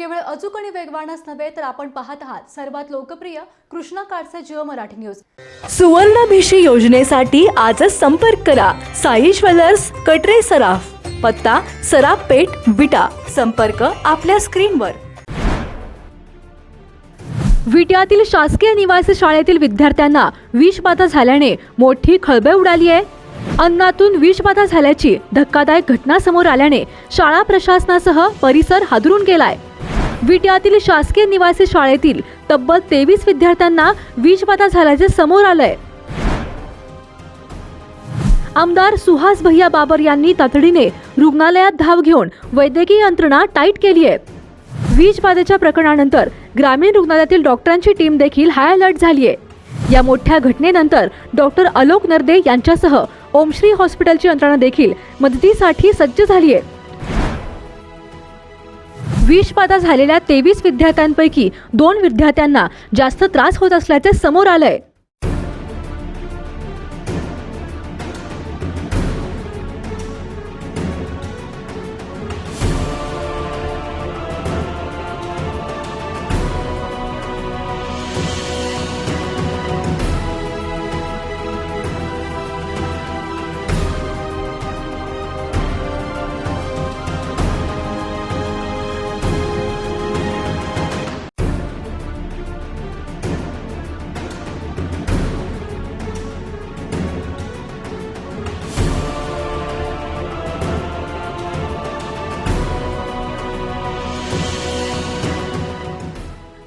केवळ अचूक आणि वेगवानच नव्हे तर आपण पाहत आहात सर्वात लोकप्रिय कृष्णा काडचे जिओ मराठी न्यूज. सुवर्णभिषी योजनेसाठी आजच संपर्क करा. साई ज्वेलर्स कटरे सराफ पत्ता सराफ पेठ विटा. संपर्क आपल्या स्क्रीनवर. विट्यातील शासकीय निवासी शाळेतील विद्यार्थ्यांना विषबाधा झाल्याने मोठी खळबळ उडाली आहे. अन्नातून विषबाधा झाल्याची धक्कादायक घटना समोर आल्याने शाळा प्रशासनासह परिसर हादरून गेलाय. विट्यातील शासकीय निवासी शाळेतील तब्बल तेवीस विद्यार्थ्यांना विषबाधा झाल्याचे समोर आलंय. आमदार सुहास भैया बाबर यांनी तातडीने रुग्णालयात धाव घेऊन वैद्यकीय यंत्रणा टाईट केली आहे. विषबाधेच्या प्रकरणानंतर ग्रामीण रुग्णालयातील डॉक्टरांची टीम देखील हाय अलर्ट झाली आहे. या मोठ्या घटनेनंतर डॉक्टर अलोक नर्दे यांच्यासह ओमश्री हॉस्पिटलची यंत्रणा देखील मदतीसाठी सज्ज झाली आहे. विषबाधा झालेल्या तेवीस विद्यार्थ्यांपैकी दोन विद्यार्थ्यांना जास्त त्रास होत असल्याचे समोर आलंय.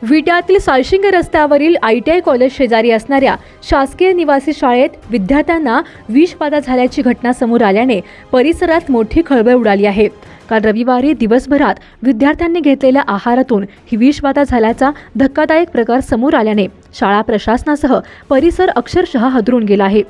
विट्यातील साळशिंग रस्त्यावरील आय टी आय कॉलेज शेजारी असणाऱ्या शासकीय निवासी शाळेत विद्यार्थ्यांना विषबाधा झाल्याची घटना समोर आल्याने परिसरात मोठी खळबळ उडाली आहे. काल रविवारी दिवसभरात विद्यार्थ्यांनी घेतलेल्या आहारातून ही विषबाधा झाल्याचा धक्कादायक प्रकार समोर आल्याने शाळा प्रशासनासह परिसर अक्षरशः हदरून गेला आहे.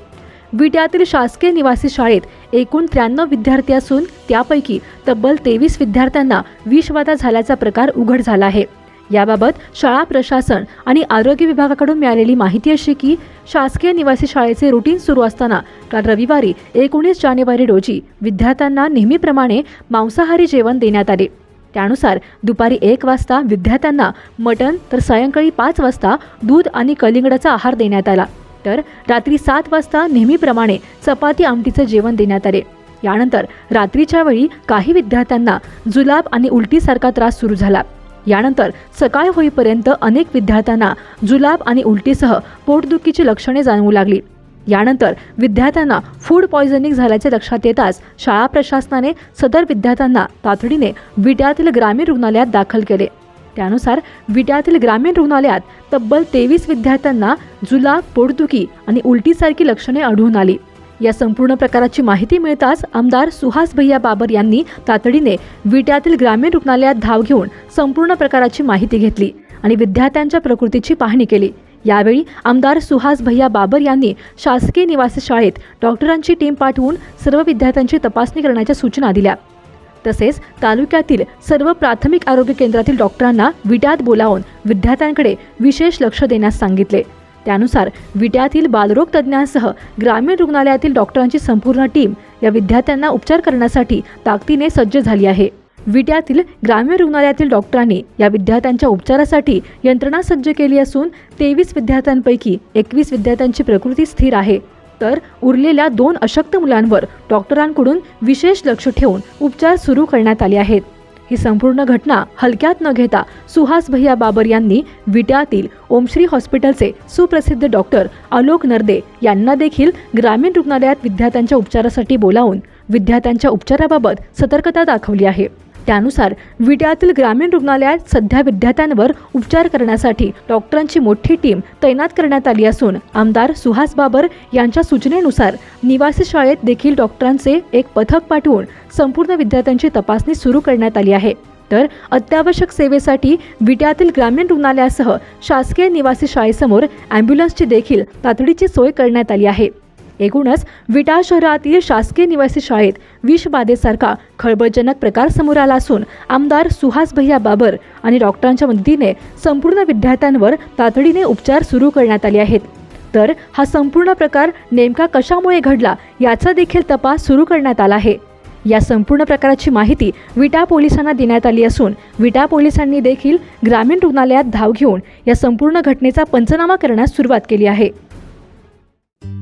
विट्यातील शासकीय निवासी शाळेत एकूण त्र्याण्णव विद्यार्थी असून त्यापैकी तब्बल तेवीस विद्यार्थ्यांना विषबाधा झाल्याचा प्रकार उघड झाला आहे. याबाबत शाळा प्रशासन आणि आरोग्य विभागाकडून मिळालेली माहिती अशी की शासकीय निवासी शाळेचे रुटीन सुरू असताना काल रविवारी एकोणीस जानेवारी रोजी विद्यार्थ्यांना नेहमीप्रमाणे मांसाहारी जेवण देण्यात आले. त्यानुसार दुपारी एक वाजता विद्यार्थ्यांना मटण तर सायंकाळी पाच वाजता दूध आणि कलिंगडाचा आहार देण्यात आला. तर रात्री सात वाजता नेहमीप्रमाणे चपाती आमटीचं जेवण देण्यात आले. यानंतर रात्रीच्या वेळी काही विद्यार्थ्यांना जुलाब आणि उलटीसारखा त्रास सुरू झाला. यानंतर सकाळ होईपर्यंत अनेक विद्यार्थ्यांना जुलाब आणि उलटीसह पोटदुखीची लक्षणे जाणवू लागली. यानंतर विद्यार्थ्यांना फूड पॉयझनिंग झाल्याचे लक्षात येताच शाळा प्रशासनाने सदर विद्यार्थ्यांना तातडीने विट्यातील ग्रामीण रुग्णालयात दाखल केले. त्यानुसार विट्यातील ग्रामीण रुग्णालयात तब्बल तेवीस विद्यार्थ्यांना जुलाब पोटदुखी आणि उलटीसारखी लक्षणे आढळून आली. या संपूर्ण प्रकाराची माहिती मिळताच आमदार सुहास भैया बाबर यांनी तातडीने विट्यातील ग्रामीण रुग्णालयात धाव घेऊन संपूर्ण प्रकाराची माहिती घेतली आणि विद्यार्थ्यांच्या प्रकृतीची पाहणी केली. यावेळी आमदार सुहास भैया बाबर यांनी शासकीय निवासी शाळेत डॉक्टरांची टीम पाठवून सर्व विद्यार्थ्यांची तपासणी करण्याच्या सूचना दिल्या. तसेच तालुक्यातील सर्व प्राथमिक आरोग्य केंद्रातील डॉक्टरांना विट्यात बोलावून विद्यार्थ्यांकडे विशेष लक्ष देण्यास सांगितले. त्यानुसार विट्यातील बालरोग तज्ज्ञांसह ग्रामीण रुग्णालयातील डॉक्टरांची संपूर्ण टीम या विद्यार्थ्यांना उपचार करण्यासाठी ताकदीने सज्ज झाली आहे. विट्यातील ग्रामीण रुग्णालयातील डॉक्टरांनी या विद्यार्थ्यांच्या उपचारासाठी यंत्रणा सज्ज केली असून तेवीस विद्यार्थ्यांपैकी एकवीस विद्यार्थ्यांची प्रकृती स्थिर आहे. तर उरलेल्या दोन अशक्त मुलांवर डॉक्टरांकडून विशेष लक्ष ठेवून उपचार सुरू करण्यात आले आहेत. ही संपूर्ण घटना हलक्यात न घेता सुहास भैया बाबर यांनी विट्यातील ओमश्री हॉस्पिटलचे सुप्रसिद्ध डॉक्टर आलोक नर्दे यांना देखील ग्रामीण रुग्णालयात विद्यार्थ्यांच्या उपचारासाठी बोलावून विद्यार्थ्यांच्या उपचाराबाबत सतर्कता दाखवली आहे. त्यानुसार विड्यातील ग्रामीण रुग्णालयात सध्या विद्यार्थ्यांवर उपचार करण्यासाठी डॉक्टरांची मोठी टीम तैनात करण्यात आली असून आमदार सुहास बाबर यांच्या सूचनेनुसार निवासी शाळेत देखील डॉक्टरांचे एक पथक पाठवून संपूर्ण विद्यार्थ्यांची तपासणी सुरू करण्यात आली आहे. तर अत्यावश्यक सेवेसाठी विट्यातील ग्रामीण रुग्णालयासह शासकीय निवासी शाळेसमोर अँब्युलन्सची देखील तातडीची सोय करण्यात आली आहे. एकूणच विटा शहरातील शासकीय निवासी शाळेत विषबाधेसारखा खळबळजनक प्रकार समोर आला असून आमदार सुहास भैया बाबर आणि डॉक्टरांच्या मदतीने संपूर्ण विद्यार्थ्यांवर तातडीने उपचार सुरू करण्यात आले आहेत. तर हा संपूर्ण प्रकार नेमका कशामुळे घडला याचा देखील तपास सुरू करण्यात आला आहे. या संपूर्ण प्रकाराची माहिती विटा पोलिसांना देण्यात आली असून विटा पोलिसांनी देखील ग्रामीण रुग्णालयात धाव घेऊन या संपूर्ण घटनेचा पंचनामा करण्यास सुरुवात केली आहे.